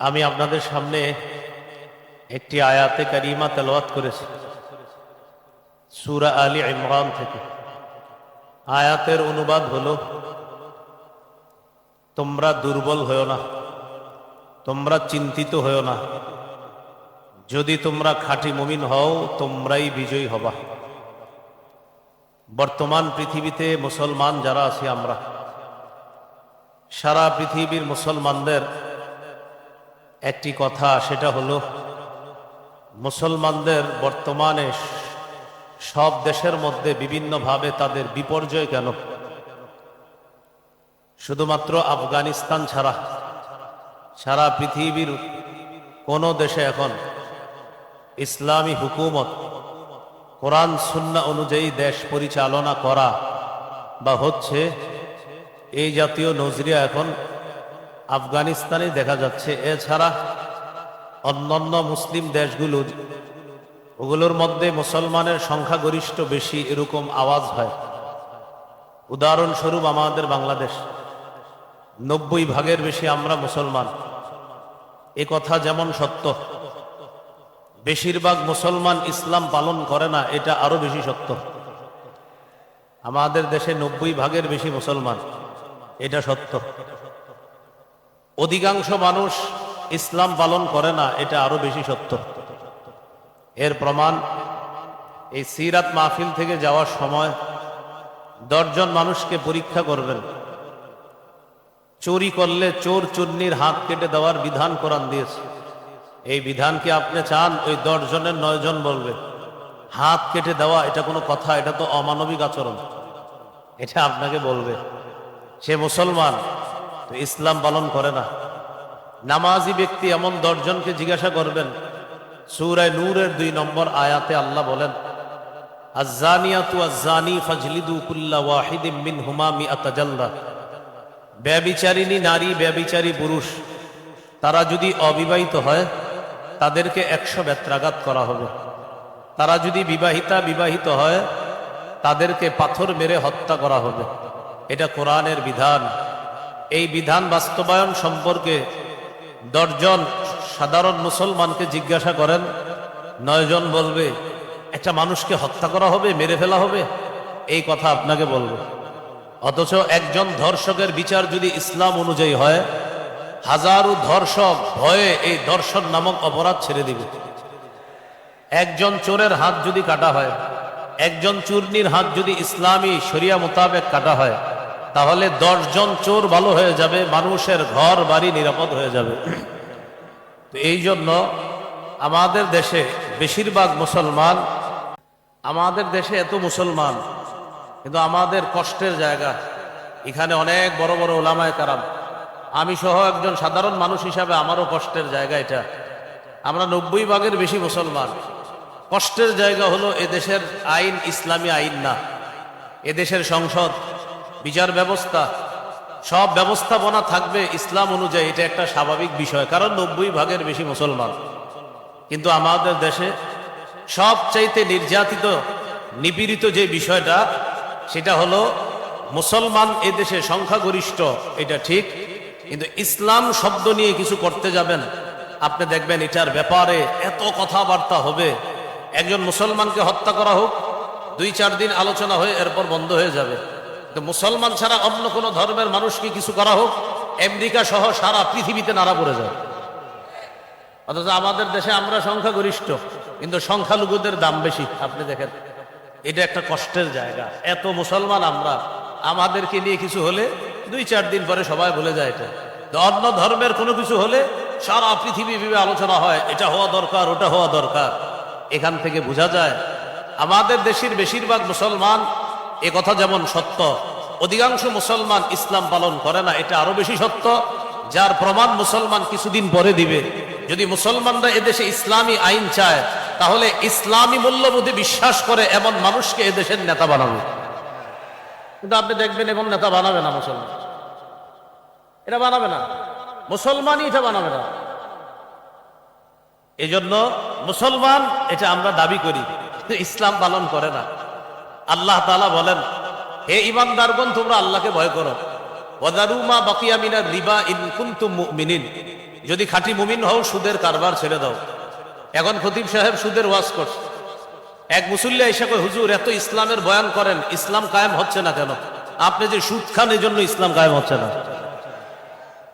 আমি আপনাদের সামনে একটি আয়াতে কারিমা তেলাওয়াত করেছি, সুরা আলী ইমরান থেকে। আয়াতের অনুবাদ হলো, তোমরা দুর্বল হও না, তোমরা চিন্তিত হও না। যদি তোমরা খাঁটি মুমিন হও, তোমরাই বিজয়ী হবা। বর্তমান পৃথিবীতে মুসলমান যারা আছি আমরা, সারা পৃথিবীর মুসলমানদের একটি কথা, সেটা হলো, মুসলমানদের বর্তমানে সব দেশের মধ্যে বিভিন্নভাবে তাদের বিপর্যয় কেন? শুধুমাত্র আফগানিস্তান ছাড়া, সারা পৃথিবীর কোন দেশে এখন ইসলামী হুকুমত, কোরআন সুন্না অনুযায়ী দেশ পরিচালনা করা বা হচ্ছে, এই জাতীয় নজরিয়া এখন আফগানিস্তানে দেখা যাচ্ছে। এছাড়া অন্যান্য মুসলিম দেশগুলো, ওগুলোর মধ্যে মুসলমানের সংখ্যাগরিষ্ঠ বেশি, এরকম আওয়াজ হয়। উদাহরণস্বরূপ আমাদের বাংলাদেশ। নব্বই ভাগের বেশি আমরা মুসলমান। এ কথা যেমন সত্য, বেশিরভাগ মুসলমান ইসলাম পালন করে না, এটা আরও বেশি সত্য। আমাদের দেশে নব্বই ভাগের বেশি মুসলমান, এটা সত্য। অধিকাংশ মানুষ ইসলাম পালন করে না, এটা আরও বেশি সত্য। এর প্রমাণ, এই সিরাত মাহফিল থেকে যাওয়ার সময় দশজন মানুষকে পরীক্ষা করবেন। চুরি করলে চোর চুন্নির হাত কেটে দেওয়ার বিধান কোরআন দিয়েছে। এই বিধান কি আপনি চান? ওই দশজনের নয়জন বলবে, হাত কেটে দেওয়া, এটা কোনো কথা, এটা তো অমানবিক আচরণ। এটা আপনাকে বলবে। সে মুসলমান ইসলাম পালন করে না। নামাজি ব্যক্তি এমন দশজনকে জিজ্ঞাসা করবেন, সুরায় নূরের দুই নম্বর আয়াতে আল্লাহ বলেন আজানিয়াতু আজানি ফাজলিদু কুল্লা ওয়াহিদিম মিন হুমা মিআতা জালদা ব্যবিচারিণী নারী, ব্যবিচারী পুরুষ, তারা যদি অবিবাহিত হয়, তাদেরকে একশো বেত্রাঘাত করা হবে। তারা যদি বিবাহিতা বিবাহিত হয়, তাদেরকে পাথর মেরে হত্যা করা হবে। এটা কোরআনের বিধান। এই বিধান বাস্তবায়ন সম্পর্কে দশজন সাধারণ মুসলমানকে জিজ্ঞাসা করেন, নয়জন বলবে, একটা মানুষকে হত্যা করা হবে, মেরে ফেলা হবে? এই কথা আপনাকে বলব। অথচ একজন ধর্ষকের বিচার যদি ইসলাম অনুযায়ী হয়, হাজারো ধর্ষক ভয়ে এই দর্শন নামক অপরাধ ছেড়ে দিবে। একজন চোরের হাত যদি কাটা হয়, একজন চূর্ণির হাত যদি ইসলামী শরিয়া মোতাবেক কাটা হয় তাহলে দশজন চোর ভালো হয়ে যাবে, মানুষের ঘর বাড়ি নিরাপদ হয়ে যাবে। তো এই জন্য আমাদের দেশে বেশিরভাগ মুসলমান, আমাদের দেশে এত মুসলমান, কিন্তু আমাদের কষ্টের জায়গা। এখানে অনেক বড় বড় ওলামায় কারাম। আমি সহ একজন সাধারণ মানুষ হিসাবে আমারও কষ্টের জায়গা এটা। আমরা নব্বই ভাগের বেশি মুসলমান। কষ্টের জায়গা হলো এদেশের আইন, ইসলামী আইন না। এদেশের সংসদ। বিচার ব্যবস্থা, সব ব্যবস্থাপনা থাকবে ইসলাম অনুযায়ী, এটা একটা স্বাভাবিক বিষয়, কারণ নব্বই ভাগের বেশি মুসলমান। কিন্তু আমাদের দেশে সবচাইতে নির্যাতিত, নিপীড়িত যে বিষয়টা, সেটা হলো মুসলমান এদেশে সংখ্যাগরিষ্ঠ, এটা ঠিক, কিন্তু ইসলাম শব্দ নিয়ে কিছু করতে যাবেন। আপনি দেখবেন এটার ব্যাপারে এত কথাবার্তা হবে। একজন মুসলমানকে হত্যা করা হোক, দুই চার দিন আলোচনা হয়ে এরপর বন্ধ হয়ে যাবে। তো মুসলমান ছাড়া অন্য কোনো ধর্মের মানুষকে কিছু করা হোক, আমেরিকা সহ সারা পৃথিবীতে নাড়া পড়ে যায়। অথচ আমাদের দেশে আমরা সংখ্যাগরিষ্ঠ, কিন্তু সংখ্যালঘুদের দাম বেশি, আপনি দেখেন। এটা একটা কষ্টের জায়গা। এত মুসলমান আমরা, আমাদেরকে নিয়ে কিছু হলে দুই চার দিন পরে সবাই বলে যায় এটা। অন্য ধর্মের কোনো কিছু হলে সারা পৃথিবী ভেবে আলোচনা হয়, এটা হওয়া দরকার, ওটা হওয়া দরকার। এখান থেকে বোঝা যায়, আমাদের দেশের বেশিরভাগ মুসলমান এ কথা যেমন সত্য, অধিকাংশ মুসলমান ইসলাম পালন করে না, এটা আরও বেশি সত্য, যার প্রমাণ মুসলমান কিছুদিন পরে দিবে। যদি মুসলমানরা এদেশে ইসলামী আইন চায়, তাহলে ইসলামী মূল্যবোধে বিশ্বাস করে এমন মানুষকে এদেশের নেতা বানাবে। কিন্তু আপনি দেখবেন এমন নেতা বানাবে না মুসলমান। এটা বানাবে না। মুসলমানই এটা বানাবে না। এই জন্য মুসলমান, এটা আমরা দাবি করি, ইসলাম পালন করে না। আল্লাহ তালা বলেন, হে ইমানদারগণ তোমরা আল্লাহকে ভয় করো। ওয়াদারুমা বাকিয়া মিনার রিবা ইন মুমিনিন। যদি খাঁটি মুমিন হও, সুদের কারবার ছেড়ে দাও। এখন খতিব সাহেব সুদের ওয়াজ করছে। এক মুসল্লি কয়, হুজুর, এত ইসলামের বয়ান করেন, ইসলাম কায়েম হচ্ছে না কেন? আপনি যে সুদ খান এই জন্য ইসলাম কায়েম হচ্ছে না।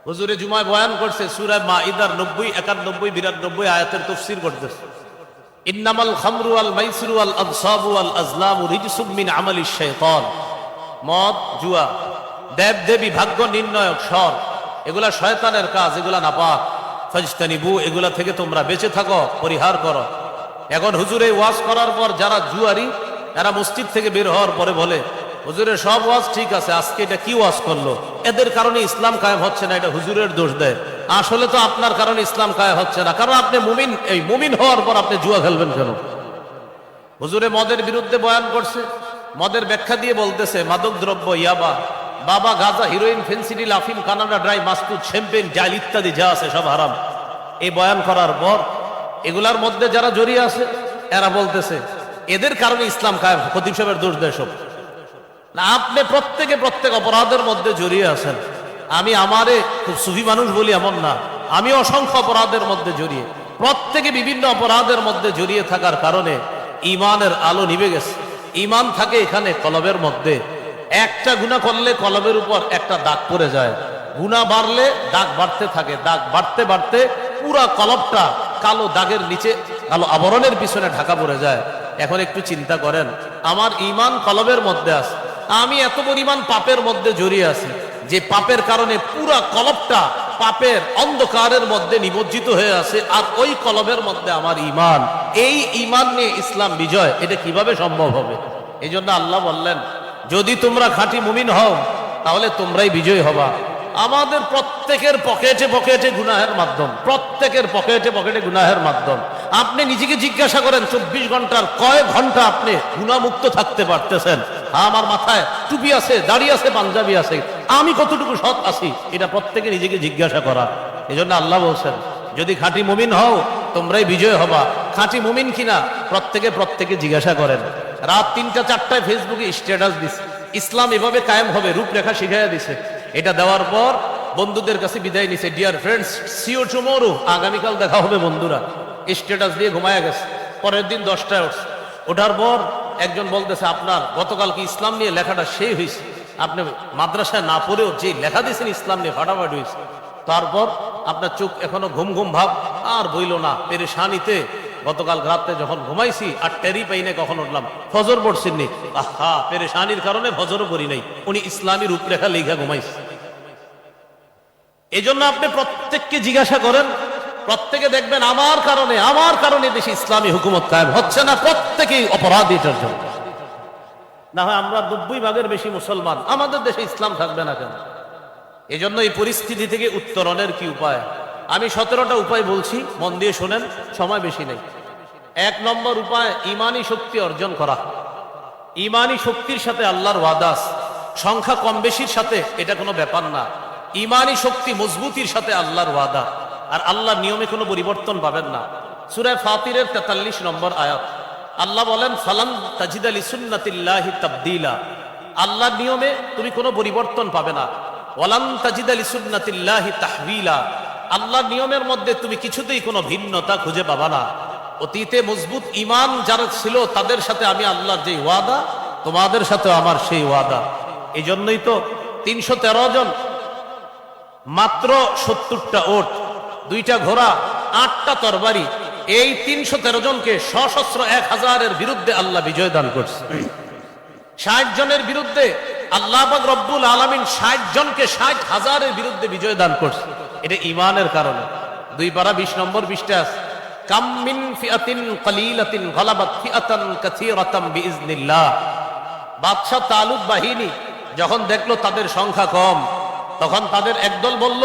হুজুরে জুমায় বয়ান করছে সুরায় মা ইদার নব্বই, একানব্বই, বিরানব্বই আয়াতের তফসির করতেছে। ইন্নামাল মিন মদ, জুয়া ভাগ্য এগুলা শয়তানের কাজ, এগুলা থেকে তোমরা বেঁচে থাকো, পরিহার করো। এখন হুজুরে ওয়াজ করার পর যারা জুয়ারি তারা মসজিদ থেকে বের হওয়ার পরে বলে হুজুরের সব ওয়াজ ঠিক আছে, আজকে এটা কি ওয়াজ করল? এদের কারণে ইসলাম কায়েম হচ্ছে না, এটা হুজুরের দোষ দেয়। আসলে তো আপনার কারণে ইসলাম কায়েম হচ্ছে না, কারণ আপনি মুমিন, এই মুমিন হওয়ার পর আপনি জুয়া খেলবেন কেন? হুজুরে, মদের বিরুদ্ধে বয়ান করছে, মদের ব্যাখ্যা দিয়ে বলতেছে, মাদক দ্রব্য, ইয়াবা, বাবা গাজা, হিরোইন ফেন্সিডিল আফিম কানাডা ড্রাই, মাস্তুদ, শ্যাম্পেন জাল ইত্যাদি যা আছে সব হারাম। এই বয়ান করার পর এগুলার মধ্যে যারা জড়িয়ে আছে, এরা বলতেছে, এদের কারণে ইসলাম কায়েম খতিব সাহেবের দোষ দেয় সব। না, আপনি প্রত্যেকে প্রত্যেক অপরাধের মধ্যে জড়িয়ে আছেন। আমি আমারে খুব সুফি মানুষ বলি এমন না। আমি অসংখ্য অপরাধের মধ্যে জড়িয়ে, প্রত্যেকে বিভিন্ন অপরাধের মধ্যে জড়িয়ে থাকার কারণে ইমানের আলো নিভে গেছে। ইমান থাকে এখানে কলবের মধ্যে। একটা গুণা করলে কলবের উপর একটা দাগ পড়ে যায়। গুণা বাড়লে দাগ বাড়তে থাকে। দাগ বাড়তে বাড়তে পুরা কলবটা কালো দাগের নিচে, কালো আবরণের পিছনে ঢাকা পড়ে যায়। এখন একটু চিন্তা করেন, আমার ইমান কলবের মধ্যে আছে। আমি এত পরিমাণ পাপের মধ্যে জড়িয়ে আছি, যে পাপের কারণে পুরা কলবটা পাপের অন্ধকারের মধ্যে নিমজ্জিত হয়ে আছে, আর ওই কলবের মধ্যে আমার ইমান এই ইমান নিয়ে ইসলাম বিজয়, এটা কীভাবে সম্ভব হবে? এই জন্য আল্লাহ বললেন, যদি তোমরা খাঁটি মুমিন হও, তাহলে তোমরাই বিজয় হবা। আমাদের প্রত্যেকের পকেটে পকেটে গুনাহের মাধ্যম, প্রত্যেকের পকেটে পকেটে গুনাহের মাধ্যম। আপনি নিজেকে জিজ্ঞাসা করেন, চব্বিশ ঘণ্টার কয় ঘণ্টা আপনি গুণামুক্ত থাকতে পারতেছেন? আমার মাথায় টুপি আছে, দাড়ি আছে, পাঞ্জাবি আছে। আমি কতটুকু সৎ আছি, এটা প্রত্যেকে নিজেকে জিজ্ঞাসা করা এই জন্য আল্লাহ বলছেন, যদি খাঁটি মুমিন হও, তোমরাই বিজয় হবা। খাঁটি মুমিন কিনা, প্রত্যেকে প্রত্যেকে জিজ্ঞাসা করেন। রাত তিনটা, চারটায় ফেসবুকে স্ট্যাটাস দিছে। ইসলাম এভাবে কায়েম হবে, রূপরেখা শিখাইয়া দিছে। এটা দেওয়ার পর বন্ধুদের কাছে বিদায় নিছে ডিয়ার ফ্রেন্ডস সিও টুমোরো আগামীকাল দেখা হবে বন্ধুরা। স্ট্যাটাস দিয়ে ঘুমায়া গেছে। পরের দিন দশটায় উঠছে। ওঠার পর একজন বলতেছে, আপনার গতকাল কি ইসলাম নিয়ে লেখাটা সেই হয়েছে? আপনি মাদ্রাসায় না পড়েও যে লেখা দিয়েছেন ইসলাম নিয়ে ফাটাফাটি হয়েছে। তারপর আপনার চোখ এখনও ঘুম ঘুম ভাব, আর বইল না। পেরেশানিতে গতকাল রাতে যখন ঘুমাইছি আর টেরি পাইনে কখন উঠলাম। ফজর পড়ছেননি আহা, পেরেশানির কারণে ফজরও করি নাই। উনি ইসলামী রূপরেখা লেখা ঘুমাইছে। এই জন্য আপনি প্রত্যেককে জিজ্ঞাসা করেন প্রত্যেকে দেখবেন আমার কারণে আমার কারণে দেশে ইসলামী হুকুমত কায়েম হচ্ছে না প্রত্যেকেই অপরাধ এটার জন্য। না হয় আমরা নব্বই ভাগের বেশি মুসলমান, আমাদের দেশে ইসলাম থাকবে না কেন? এই জন্য এই পরিস্থিতি থেকে উত্তরণের কি উপায়? আমি সতেরোটা উপায় বলছি, মন দিয়ে শোনেন, সময় বেশি নেই। এক নম্বর উপায়, ইমানি শক্তি অর্জন করা। ইমানি শক্তির সাথে আল্লাহর ওয়াদাস সংখ্যা কম বেশির সাথে এটা কোনো ব্যাপার না। ইমানি শক্তি মজবুতির সাথে আল্লাহর ওয়াদা। আর আল্লাহর নিয়মে কোনো পরিবর্তন পাবেন না। সুরায় ফাতিরের তেতাল্লিশ নম্বর আয়াত। আল্লাহ বলেন, ফালান তাজিদ আলী সুন্নাতিল্লাহি তাবদিলা। আল্লাহর নিয়মে তুমি কোনো পরিবর্তন পাবে না। ওয়ালান তাজিদ আলী সুন্নাতিল্লাহি তাহবিলা। আল্লাহর নিয়মের মধ্যে তুমি কিছুতেই কোনো ভিন্নতা খুঁজে পাবা না। অতীতে মজবুত ইমান যারা ছিল, তাদের সাথে আমি আল্লাহর যে ওয়াদা, তোমাদের সাথে আমার সেই ওয়াদা। এই জন্যই তো তিনশো তেরো জন মাত্র সত্তরটা ওট দুইটা ঘোড়া, আটটা তরবারি, এই তিনশো তেরো জনকে সশস্ত্র এক হাজারের বিরুদ্ধে আল্লাহ বিজয় দান করছে। ষাট জনের বিরুদ্ধে আল্লাহ রব্বুল আলমিন ষাট জনকে ষাট হাজারের বিরুদ্ধে বিজয় দান করছে। এটা ইমানের কারণে। দুই পারা বিশ নম্বর বিশটা আছে। ফিয়াতিন তালুক বাহিনী যখন দেখল তাদের সংখ্যা কম, তখন তাদের একদল বলল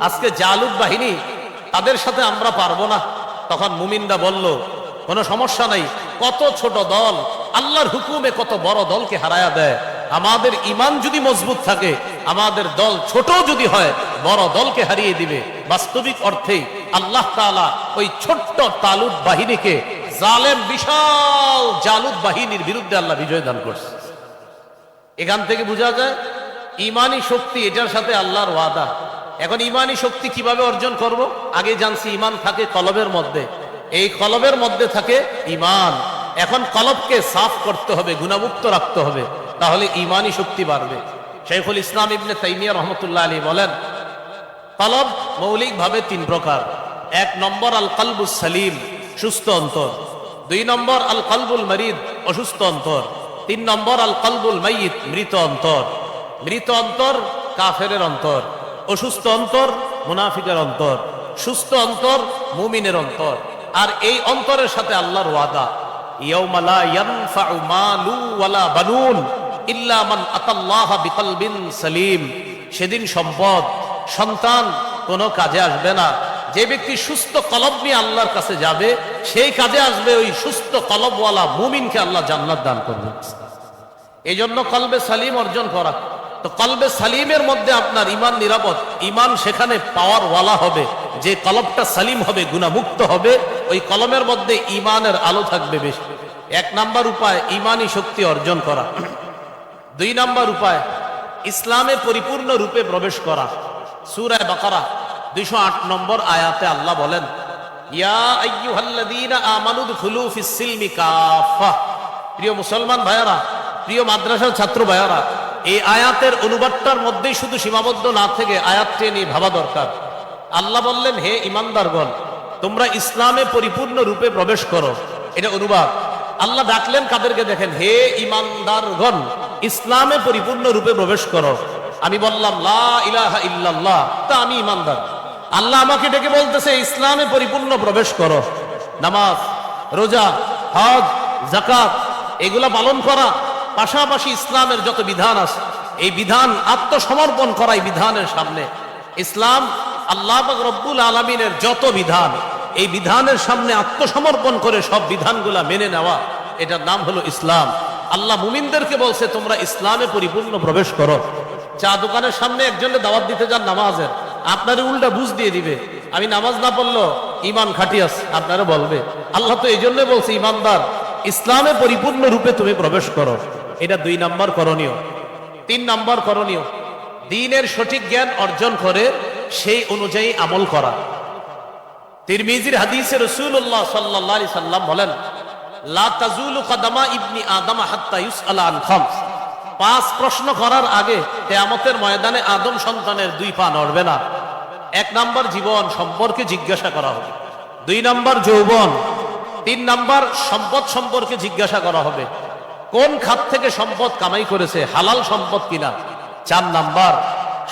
আজকে জালুত বাহিনী, তাদের সাথে আমরা পারব না। তখন মুমিনরা বলল, কোনো সমস্যা নাই, কত ছোট দল, আল্লাহর হুকুমে কত বড় দলকে হারায়া দেয়। আমাদের ইমান যদি মজবুত থাকে, আমাদের দল ছোট যদি হয়, বড় দলকে হারিয়ে দিবে। বাস্তবিক অর্থে আল্লাহ তাআলা ওই ছোট্ট তালুত বাহিনীকে জালেম, বিশাল জালুত বাহিনীর বিরুদ্ধে আল্লাহ বিজয় দান করছে। এখান থেকে বোঝা যায়, ইমানি শক্তি এটার সাথে আল্লাহর ওয়াদা। এখন ইমানি শক্তি কীভাবে অর্জন করব? আগে জানছি, ইমান থাকে কলবের মধ্যে। এই কলবের মধ্যে থাকে ইমান। এখন কলবকে সাফ করতে হবে গুণামুক্ত রাখতে হবে, তাহলে ইমানি শক্তি বাড়বে। শেখুল ইসলাম ইবনে তাইমিয়া রহমতুল্লাহ আলী বলেন, কলব মৌলিকভাবে তিন প্রকার। এক নম্বর আল কলবুল সালিম সুস্থ অন্তর। দুই নম্বর আল কালবুল মরিদ অসুস্থ অন্তর। তিন নম্বর, আল কলবুল মাইয়িত, মৃত অন্তর। মৃত অন্তর কাফের অন্তর। অসুস্থ অন্তর, মুনাফিকের অন্তর। সুস্থ অন্তর, মুমিনের অন্তর। আর এই অন্তরের সাথে আল্লাহর ওয়াদা। সেদিন সম্পদ, সন্তান কোনো কাজে আসবে না। যে ব্যক্তি সুস্থ কলব নিয়ে আল্লাহর কাছে যাবে, সেই কাজে আসবে ওই সুস্থ কলবওয়ালা মুমিনকে আল্লাহ জান্নাত দান করবে। এই জন্য কলবে সালিম অর্জন করা। তো কলবে সালিমের মধ্যে আপনার ইমান নিরাপদ, ইমান সেখানে পাওয়ার ওয়ালা হবে, যে কলবটা সালিম হবে, গুণামুক্ত হবে, ওই কলমের মধ্যে ইমানের আলো থাকবে বেশি। এক নাম্বার উপায় ইমানি শক্তি অর্জন করা। দুই নাম্বার উপায়, ইসলামে পরিপূর্ণ রূপে প্রবেশ করা। সুরায় বাকারা দুইশো আট নম্বর আয়াতে আল্লাহ বলেন প্রিয় মুসলমান ভাইয়ারা, প্রিয় মাদ্রাসার ছাত্র ভাইয়ারা, এই আয়াতের অনুবাদটার মধ্যেই শুধু সীমাবদ্ধ না থেকে আয়াতটি নিয়ে ভাবা দরকার। আল্লাহ বললেন, হে ইমানদারগণ, তোমরা ইসলামে পরিপূর্ণ রূপে প্রবেশ করো। এটা অনুবাদ। আল্লাহ ডাকলেন কাদেরকে, দেখেন, হে ইমানদারগণ, ইসলামে পরিপূর্ণ রূপে প্রবেশ করো। আমি বললাম, লা ইলাহা ইল্লাল্লাহ, তা আমি ইমানদার। আল্লাহ আমাকে ডেকে বলতেছে, ইসলামে পরিপূর্ণ প্রবেশ করো। নামাজ, রোজা, হজ জাকাত এগুলা পালন করা। পাশাপাশি ইসলামের যত বিধান আছে, এই বিধান আত্মসমর্পণ করা এই বিধানের সামনে। ইসলাম আল্লাহ রব্বুল আলমিনের যত বিধান, এই বিধানের সামনে আত্মসমর্পণ করে সব বিধানগুলা মেনে নেওয়া, এটার নাম হলো ইসলাম। আল্লাহ মুমিনদেরকে বলছে, তোমরা ইসলামে পরিপূর্ণ প্রবেশ করো। চা দোকানের সামনে একজনে দাওয়াত দিতে যান নামাজের। আপনার উল্টা বুঝ দিয়ে দিবে। আমি নামাজ না পড়ল ইমান খাটিয়াস আপনারা বলবে। আল্লাহ তো এই জন্য বলছে, ইমানদার, ইসলামে পরিপূর্ণ রূপে তুমি প্রবেশ করো। এটা দুই নম্বর করণীয়। তিন নাম্বার করণীয়, দিনের সঠিক জ্ঞান অর্জন করে সেই অনুযায়ী আমল করা। তিরমিজির হাদিসে রসুল্লাহ সাল্লাহ সাল্লাম বলেন, লা তাজুলু কদামা ইবনি আদম হাত্তা ইউসআলা আন খামস। পাঁচ প্রশ্ন করার আগে কেয়ামতের ময়দানে আদম সন্তানের দুই পা নড়বে না। এক নাম্বার জীবন সম্পর্কে জিজ্ঞাসা করা হবে। দুই নাম্বার যৌবন, তিন নাম্বার সম্পদ সম্পর্কে জিজ্ঞাসা করা হবে। কোন খাত থেকে সম্পদ কামাই করেছে, হালাল সম্পদ কিনা? চার নাম্বার,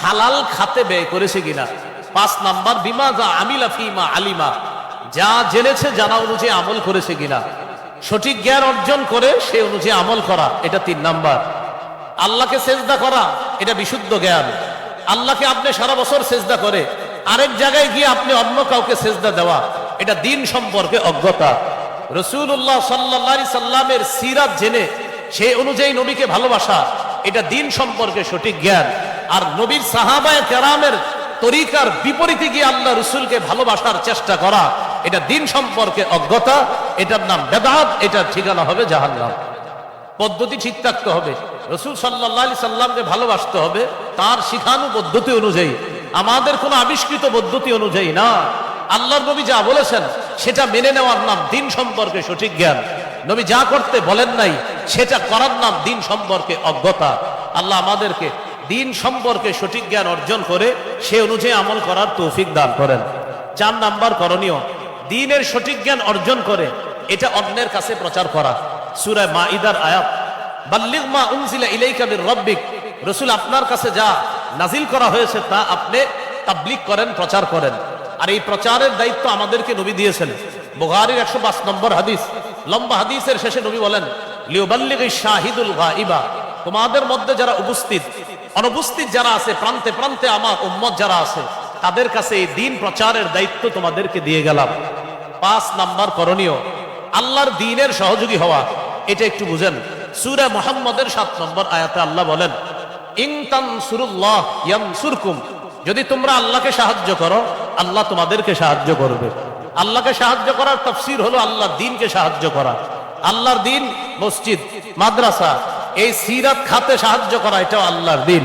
হালাল খাতে ব্যয় করেছে কিনা? পাঁচ নাম্বার, বিমা যা আমিলা ফিমা আলিমা, যা জেনেছে জানা অনুযায়ী আমল করেছে কিনা? সঠিক জ্ঞান অর্জন করে সে অনুযায়ী আমল করা, এটা তিন নাম্বার। আল্লাহকে সেজদা করা, এটা বিশুদ্ধ জ্ঞান। আল্লাহকে আপনি সারা বছর সেজদা করে, আরেক জায়গায় গিয়ে আপনি অন্য কাউকে সেজদা দেওয়া, এটা দিন সম্পর্কে অজ্ঞতা। রসুল্লাহ সাল্লা সাল্লামের সিরাত জেনে সেই অনুযায়ী নবীকে ভালোবাসা, এটা দিন সম্পর্কে সঠিক জ্ঞান। আর নবীর সাহাবায় কেরামের তরিকার বিপরীতে গিয়ে আল্লাহ রসুলকে ভালোবাসার চেষ্টা করা, এটা দিন সম্পর্কে অজ্ঞতা, এটার নাম বেদাত, এটার ঠিকানা হবে জাহান্নাম। পদ্ধতি ঠিক থাকতে হবে। রসুল সাল্লাহ সাল্লামকে ভালোবাসতে হবে তার শিখানু পদ্ধতি অনুযায়ী। আমাদের কোনো আবিষ্কৃত পদ্ধতি অনুযায়ী না। আল্লাহর নবী যা বলেছেন, সেটা মেনে নেওয়ার নাম দিন সম্পর্কে সঠিক জ্ঞান। নবী যা করতে বলেন নাই, সেটা করার নাম দিন সম্পর্কে অজ্ঞতা। আল্লাহ আমাদেরকে দিন সম্পর্কে সঠিক জ্ঞান অর্জন করে সে অনুযায়ী আমল করার তৌফিক দান করেন। চার নাম্বার করণীয়, দিনের সঠিক জ্ঞান অর্জন করে, এটা অন্যের কাছে প্রচার করা। সুরায় মা ইদার আয়াত বাল্লিগ উনজিলা ইলাইকা রব্বিক। রসুল আপনার কাছে যা নাজিল করা হয়েছে তা আপনি তাবলিগ করেন, প্রচার করেন। আর এই প্রচারের দায়িত্ব আমাদেরকে নবী দিয়েছেন। বুখারীর একশো পাঁচ নম্বর হাদিস। লম্বা হাদিসের শেষে নবী বলেন লিওবাল্লিগ শাহিদুল গাইবা তোমাদের মধ্যে যারা উপস্থিত, অনুপস্থিত যারা আছে, প্রান্তে প্রান্তে আমার উম্মত যারা আছে, তাদের কাছে এই দিন প্রচারের দায়িত্ব তোমাদেরকে দিয়ে গেলাম। পাঁচ নাম্বার করণীয়, আল্লাহর দিনের সহযোগী হওয়া। এটা একটু বুঝেন। সুরা মোহাম্মদের সাত নম্বর আয়াতে আল্লাহ বলেন ইংতান সুরুল্লাহ ইয়ানসুরকুম যদি তোমরা আল্লাহকে সাহায্য করো, আল্লাহ তোমাদেরকে সাহায্য করবে। আল্লাহকে সাহায্য করার তফসির হলো আল্লাহর দিনকে সাহায্য করা। আল্লাহর দিন, মসজিদ, মাদ্রাসা, এই সিরাত খাতে সাহায্য করা, এটাও আল্লাহর দিন।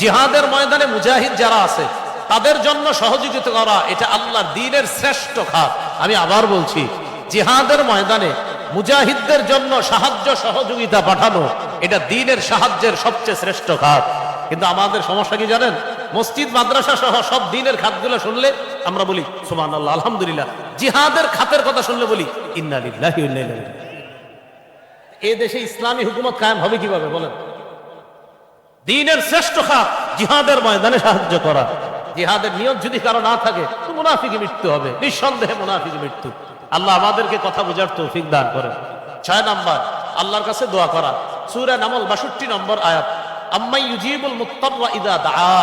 জিহাদের ময়দানে মুজাহিদ যারা আছে, তাদের জন্য সহযোগিতা করা, এটা আল্লাহর দিনের শ্রেষ্ঠ খাত। আমি আবার বলছি, জিহাদের ময়দানে মুজাহিদদের জন্য সাহায্য সহযোগিতা পাঠানো, এটা দিনের সাহায্যের সবচেয়ে শ্রেষ্ঠ খাত। কিন্তু আমাদের সমস্যা কি জানেন? মসজিদ, মাদ্রাসা সহ সব দিনের খাতগুলো শুনলে আমরা বলি সুমান আল্লাহ আলহামদুলিল্লাহ। জিহাদের খাতের কথা শুনলে বলি ইন্নালিল্লাহি। এ দেশে ইসলামী হুকুমত কায়েম হবে কীভাবে বলেন? দিনের শ্রেষ্ঠ খাত, জিহাদের ময়দানে সাহায্য করা। জিহাদের নিয়ম যদি কারও না থাকে, তো মুনাফিকে মৃত্যু হবে, নিঃসন্দেহে মুনাফিকে মৃত্যু। আল্লাহ আমাদেরকে কথা বোঝার তৌফিক দান করে ছয় নম্বর, আল্লাহর কাছে দোয়া করা। সূরা নামল বাষট্টি নম্বর আয়াত আম্মাই ইউজিবুল মুত্তাররা ইদা দাআ।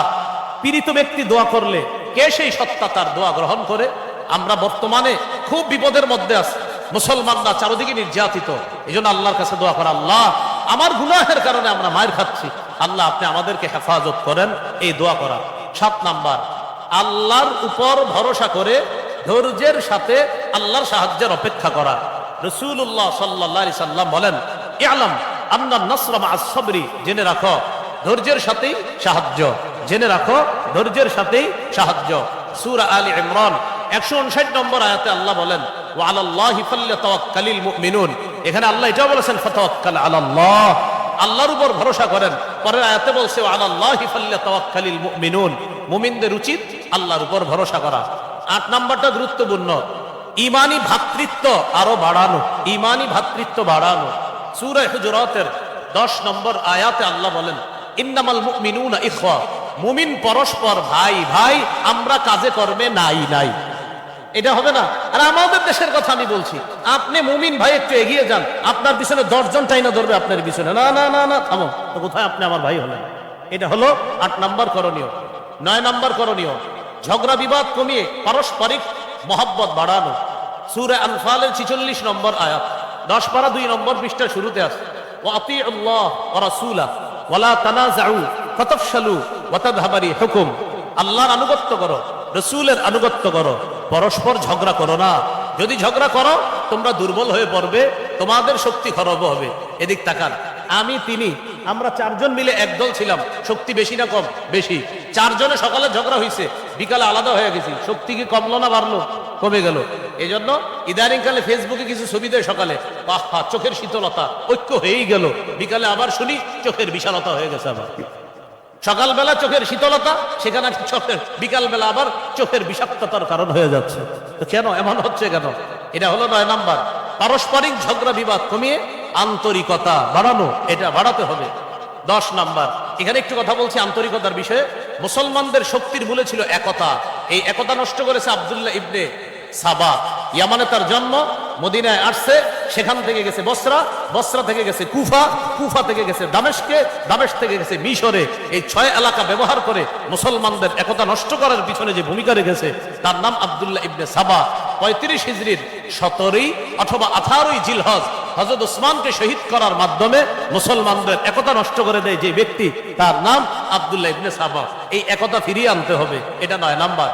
পীড়িত ব্যক্তি দোয়া করলে কে সেই সত্তা তার দোয়া গ্রহণ করে? আমরা বর্তমানে খুব বিপদের মধ্যে আছি। মুসলমানরা চারদিকে নির্যাতিত। এই জন্য আল্লাহর কাছে দোয়া করা, আল্লাহ, আমার গুনাহের কারণে আমরা মায়ের খাচ্ছি। আল্লাহ, আপনি আমাদেরকে হেফাজত করেন। এই দোয়া করা। সাত নাম্বার, আল্লাহর উপর ভরসা করে ধৈর্যের সাথে আল্লাহর সাহায্যের অপেক্ষা করা। রসুল্লাহ সাল্লাহ সাল্লাম বলেন আলম আন্নার নসরমা আসবরি জেনে রাখো, ধৈর্যের সাথেই সাহায্য। জেনে রাখো, ধৈর্যের সাথেই সাহায্য। সুরা আলী ইমরান, একশো উনষাট নম্বর আয়াতে আল্লাহ বলেন আল্লাহ এখানে আল্লাহ এটাও বলেছেন, ফাতাওয়াক্কাল আলাল্লাহ আল্লাহর উপর ভরসা করেন। পরের আয়াতে বলছে আল্লাহ মুমিনুন মুমিনদের উচিত আল্লাহর উপর ভরসা করা। আট নাম্বারটা গুরুত্বপূর্ণ। ইমানি ভ্রাতৃত্ব আরও বাড়ানো, ইমানি ভাতৃত্ব বাড়ানো। সূরা হুজুরাতের 10 নম্বর আয়াতে আল্লাহ বলেন, ইন্নামাল মুমিনুনা ইখওয়া। মুমিন পরস্পর ভাই ভাই, আমরা কাজে কর্মে নাই নাই। এটা হবে না। আর আমাদের দেশের কথা আমি বলছি, আপনি মুমিন ভাই একটু এগিয়ে যান, আপনার পিছনে দশজন টাইনা ধরবে আপনার পিছনে। না না না না, থামো। কোথায় আপনি আমার ভাই হলেন? এটা হলো আট নাম্বার করণীয়। নয় নাম্বার করণীয় ঝগড়া বিবাদ কমিয়ে পারস্পরিক মহব্বত বাড়ানো। সুরে আনফালের ছিচল্লিশ নম্বর আয়াত। দশ পারা দুই নম্বর পৃষ্ঠা শুরুতে আছে ও আল্লাহ রাসূলা ওয়ালা তানাজাউ ফাতাফশালু ওয়া তাযহাবারি হুকুম। আল্লাহর আনুগত্য করো, রসুলের আনুগত্য করো, পরস্পর ঝগড়া করো না। যদি ঝগড়া করো, তোমরা দুর্বল হয়ে পড়বে, তোমাদের শক্তি খরব হবে। এদিক তাকান, আমি, তিনি, আমরা চারজন মিলে একদল ছিলাম, শক্তি বেশি না কম? বেশি। চারজনে সকালে ঝগড়া হয়েছে বিকালে আলাদা হয়ে গেছি। শক্তি কি কমলো না বাড়লো? কমে গেল। এই জন্য ইদানিং কালে ফেসবুকে কিছু ছবি দেয় সকালে। আহা চোখের শীতলতা। ঐক্য হয়েই গেল। বিকালে আবার শুনি, চোখের বিশালতা হয়ে গেছে আবার। সকালবেলা চোখের শীতলতা, সেখানে চোখের, বিকালবেলা আবার চোখের বিষাক্ততার কারণ হয়ে যাচ্ছে। তো কেন, এমন হচ্ছে কেন? এটা হলো নয় নাম্বার। পারস্পরিক ঝগড়া বিবাদ কমিয়ে আন্তরিকতা বাড়ানো, এটা বাড়াতে হবে। দশ নাম্বার। এখানে একটু কথা বলছি আন্তরিকতার বিষয়ে। মুসলমানদের শক্তির মূলে ছিল একতা। এই একতা নষ্ট করেছে আবদুল্লাহ ইবনে সাবা। ইয়ামানে তার জন্ম মদিনায় আসছে, সেখান থেকে গেছে বসরা বসরা থেকে গেছে কুফা কুফা থেকে গেছে দামেশকে, দামেশ থেকে গেছে মিশরে। এই ছয় এলাকা ব্যবহার করে মুসলমানদের একতা নষ্ট করার পিছনে যে ভূমিকা রেখেছে, তার নাম আবদুল্লাহ ইবনে সাবা। পঁয়ত্রিশ হিজড়ির সতেরোই অথবা আঠারোই জিলহজ হজরত উসমানকে শহীদ করার মাধ্যমে মুসলমানদের একতা নষ্ট করে দেয় যে ব্যক্তি, তার নাম আবদুল্লাহ ইবনে সাবা। এই একতা ফিরিয়ে আনতে হবে, এটা নয় নাম্বার।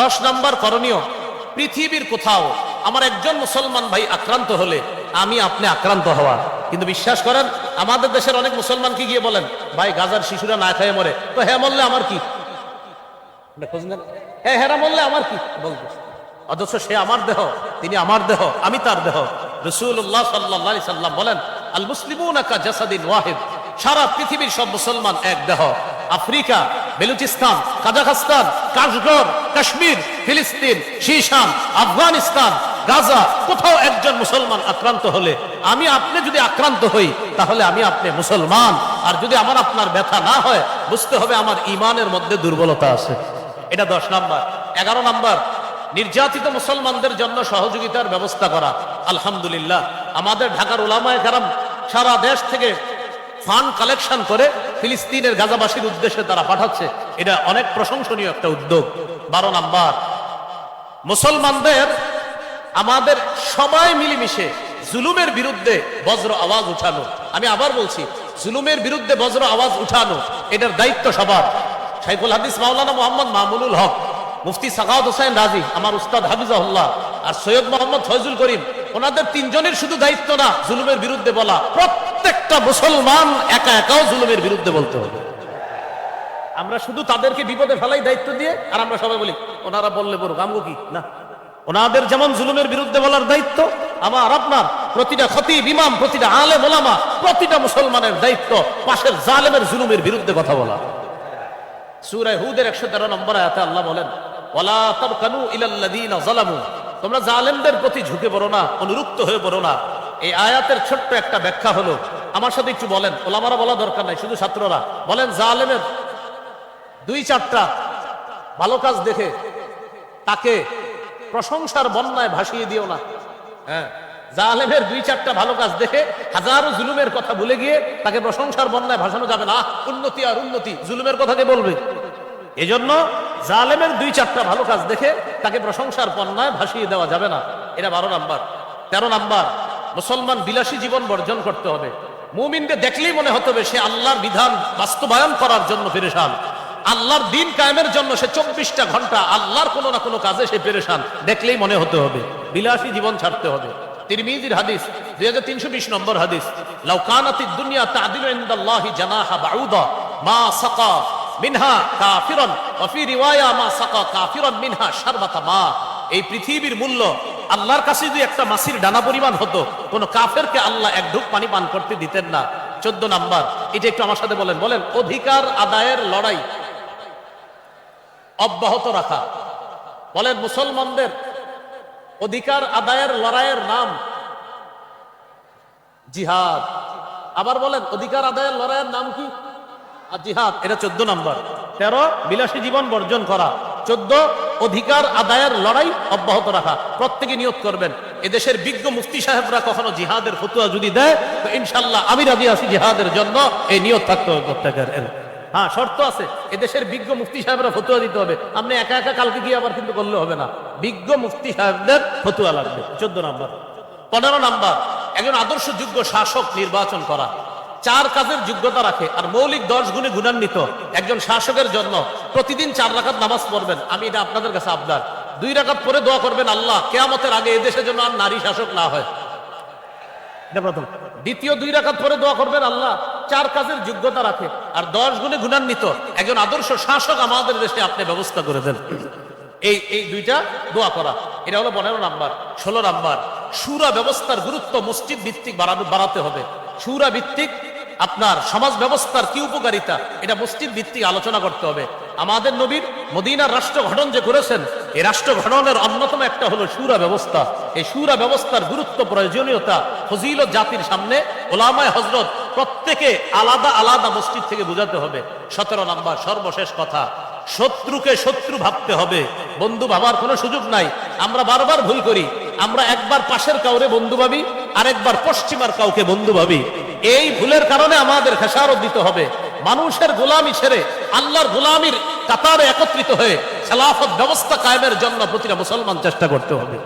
দশ নাম্বার করণীয় পৃথিবীর কোথাও আমার একজন মুসলমান ভাই আক্রান্ত হলে আমি আপনি আক্রান্ত হওয়া। কিন্তু বিশ্বাস করেন, আমাদের দেশের অনেক মুসলমানকে গিয়ে বলেন, ভাই, গাজার শিশুরা না খেয়ে মরে। তো হ্যাঁ মরলে আমার কি? হ্যাঁ হেরা মরলে আমার কি? বলতে অথচ সে আমার দেহ, তিনি আমার দেহ, আমি তার দেহ। রসুল্লাহ সাল্লাহ সাল্লাম বলেন, আল জাসাদিন সারা পৃথিবীর সব মুসলমান এক দেহ। Africa, Balochistan, Kazakhstan Kashgar Kashmir, ফিলিস্তিন শীশান আফগানিস্তান, গাজা, কোথাও একজন মুসলমান আক্রান্ত হলে আমি আপনি যদি আক্রান্ত হই, তাহলে আমি আপনি মুসলমান। আর যদি আমার আপনার ব্যথা না হয়, বুঝতে হবে আমার ইমানের মধ্যে দুর্বলতা আছে। এটা দশ নাম্বার। এগারো নাম্বার, নির্যাতিত মুসলমানদের জন্য সহযোগিতার ব্যবস্থা করা। আলহামদুলিল্লাহ, আমাদের ঢাকার ওলামায় কারাম সারা দেশ থেকে ফান্ড কালেকশন করে ফিলিস্তিনের গাজাবাসীর উদ্দেশ্যে তারা পাঠাচ্ছে। এটা অনেক প্রশংসনীয় একটা উদ্যোগ। বারো নাম্বার, মুসলমানদের, আমাদের সবাই মিলেমিশে জুলুমের বিরুদ্ধে বজ্র আওয়াজ উঠানো। আমি আবার বলছি, জুলুমের বিরুদ্ধে বজ্র আওয়াজ উঠানো, এটার দায়িত্ব সবার। শাইখুল হাদিস মাওলানা মোহাম্মদ মামুনুল হক, মুফতি সাকাউদ হোসেন রাজি, আমার উস্তাদ হাফিজাহুল্লাহ আর সৈয়দ মোহাম্মদ ফয়জুল করিম, ওনাদের তিনজনের শুধু দায়িত্ব না, জুলুমের বিরুদ্ধে বলা। প্রত্যেক প্রত্যেকটা মুসলমান একা একাও জুলুমের বিরুদ্ধে বলতে হবে। আমরা শুধু তাদেরকে বিপদে ফেলাই দায়িত্ব দিয়ে, আর আমরা সবাই বলি, ওনারা বললে বলুক, আমগো কি? না। ওনাদের যেমন জুলুমের বিরুদ্ধে বলার দায়িত্ব, আমার, আপনার, প্রতিটা ক্ষতি বিমাম প্রতিটা আলে মোলামা প্রতিটা মুসলমানের দায়িত্ব পাশের জালেমের জুলুমের বিরুদ্ধে কথা বলা। সূরা হুদের 113 নম্বর আয়াতে আল্লাহ বলেন, ওয়ালা তারকানু ইলাল্লাযীনা যালামু। তোমরা জালেমদের প্রতি ঝুঁকে পড়ো না, অনুরুক্ত হয়ে পড়ো না। এই আয়াতের ছোট্ট একটা ব্যাখ্যা হলো, আমার সাথে একটু বলেন, ওলামারা বলা দরকার নাই, শুধু ছাত্ররা। বলেন, জালেমের দুই চারটা ভালো কাজ দেখে তাকে প্রশংসার বন্যায় ভাসিয়ে দিও না। হ্যাঁ জালেমের দুই চারটা ভালো কাজ দেখে হাজারো জুলুমের কথা ভুলে গিয়ে তাকে প্রশংসার বন্যায় ভাসানো যাবে না। উন্নতি আর উন্নতি, জুলুমের কথা কে বলবে? এজন্য জালেমের দুই চারটা ভালো কাজ দেখে তাকে প্রশংসার বন্যায় ভাসিয়ে দেওয়া যাবে না। এটা বারো নাম্বার। তেরো নাম্বার মুসলমান বিলাসী জীবন বর্জন করতে হবে। মুমিনকে দেখলেই মনে হতে হবে সে আল্লাহর বিধান বাস্তবায়ন করার জন্য পেরেশান। আল্লাহর দিন কায়েমের জন্য সে চব্বিশটা ঘণ্টা আল্লাহর কোনো না কোনো কাজে সে পেরেশান। দেখলেই মনে হতে হবে, বিলাসী জীবন ছাড়তে হবে। তিরমিজির হাদিস, দুই হাজার তিনশো বিশ নম্বর হাদিস লাউকানাতি দুনিয়া তাদিল ইনদাল্লাহি জানাহা বাউদা মা সাকা মিনহা কাফিরন ওয়াফি রিওয়ায়া মা সাকা কাফিরন মিনহা শারবাতা মা। এই পৃথিবীর মূল্য আল্লাহর কাছে যদি একটা মাসির ডানা পরিমাণ হতো, কোন কাফেরকে আল্লাহ এক ঢুক পানি পান করতে দিতেন না। চোদ্দ নাম্বার, এটা একটু আমার সাথে বলেন। বলেন, অধিকার আদায়ের লড়াই অব্যাহত রাখা। বলেন, মুসলমানদের অধিকার আদায়ের লড়াইয়ের নাম জিহাদ। আবার বলেন, অধিকার আদায়ের লড়াইয়ের নাম কি? জিহাদ, এটা চোদ্দ নাম্বার। তেরো, বিলাসী জীবন বর্জন করা। চোদ্দ অধিকার আদায়ের লড়াই অব্যাহত রাখা। প্রত্যেকে নিয়োগ করবেন। এদেশের বিজ্ঞ মুফতি সাহেবরা কখনো জিহাদের ফতুয়া যদি দেয়, তো ইনশাল্লাহ আমি রাজি আছি জিহাদের জন্য। এই নিয়োগ থাকতে হবে প্রত্যেকের। হ্যাঁ শর্ত আছে। এদেশের বিজ্ঞ মুফতি সাহেবরা ফতুয়া দিতে হবে। আপনি একা একা কালকে গিয়ে আবার কিন্তু করলে হবে না। বিজ্ঞ মুফতি সাহেবদের ফতুয়া লাগবে। চোদ্দ নাম্বার। পনেরো নাম্বার, একজন আদর্শ যোগ্য শাসক নির্বাচন করা। চার কাজের যোগ্যতা রাখে আর মৌলিক দশ গুণে গুণান্বিত একজন শাসকের জন্য প্রতিদিন চার রাকাত নামাজ পড়বেন। আমি এটা আপনাদের কাছে আবদার দুই রাকাত পরে দোয়া করবেন আল্লাহ, কেয়ামতের আগে এদেশের জন্য আর নারী শাসক না হয়। দ্বিতীয়, দুই রাকাত পরে দোয়া করবেন আল্লাহ, চার কাজের যোগ্যতা রাখে আর দশ গুণে গুণান্বিত একজন আদর্শ শাসক আমাদের দেশে আপনি ব্যবস্থা করে দেন। এই এই দুইটা দোয়া করা। এটা হলো পনেরো নাম্বার, ষোলো নাম্বার। সুরা ব্যবস্থার গুরুত্ব মসজিদ ভিত্তিক বাড়াতে হবে। সুরা ভিত্তিক আপনার সমাজ ব্যবস্থার কি উপকারিতা? এটা মসজিদ ভিত্তিক আলোচনা করতে হবে। আমাদের নবীর মদিনার রাষ্ট্র গঠন যে করেছেন, এই রাষ্ট্র গঠনের অন্যতম একটা হলো সুরা ব্যবস্থা। এই সুরা ব্যবস্থার গুরুত্ব, প্রয়োজনীয়তা, ফজিলত জাতির সামনে ওলামায় হজরত প্রত্যেকে আলাদা আলাদা মসজিদ থেকে বোঝাতে হবে। সতেরো নাম্বার, সর্বশেষ কথা, শত্রুকে শত্রু ভাবতে হবে। বন্ধু ভাবার কোনো সুযোগ নাই। আমরা বারবার ভুল করি। আমরা একবার পাশের কাউরে বন্ধু ভাবি, আরেকবার পশ্চিমার কাউকে বন্ধু ভাবি। এই ভুলের কারণে আমাদের খেসারত দিতে হবে। মানুষের গোলামি ছেড়ে আল্লাহর গোলামির কাতারে একত্রিত হয়ে খেলাফত ব্যবস্থা কায়েমের জন্য প্রতিটা মুসলমান চেষ্টা করতে হবে।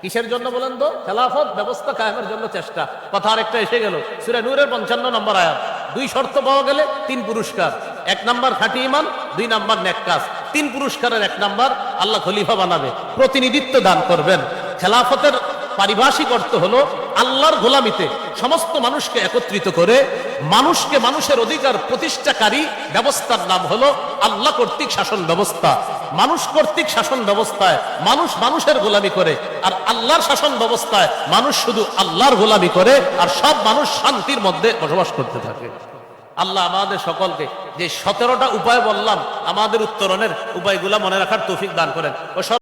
কিসের জন্য বলেন তো? খেলাফত ব্যবস্থা কায়েমের জন্য চেষ্টা। কথা আরেকটা এসে গেল। সুরে নূরের পঞ্চান্ন নম্বর আয়াত। দুই শর্ত পাওয়া গেলে তিন পুরস্কার। এক নাম্বার খাঁটি ইমান দুই নাম্বার নেককাস তিন পুরস্কারের এক নাম্বার আল্লাহ খলিফা বানাবে, প্রতিনিধিত্ব দান করবেন। খেলাফতের পারিভাষিক অর্থ হলো আল্লাহর গোলামিতে সমস্ত মানুষকে একত্রিত করে মানুষকে মানুষের অধিকার প্রতিষ্ঠাকারী ব্যবস্থার নাম হলো আল্লাহ কর্তৃক শাসন ব্যবস্থা। মানুষ কর্তৃক শাসন ব্যবস্থায় মানুষ মানুষের গোলামি করে, আর আল্লাহর শাসন ব্যবস্থায় মানুষ শুধু আল্লাহর গোলামি করে, আর সব মানুষ শান্তির মধ্যে বসবাস করতে থাকে। আল্লাহ আমাদের সকলকে যে সতেরোটা উপায় বললাম, আমাদের উত্তরণের উপায়গুলা মনে রাখার তৌফিক দান করেন। ও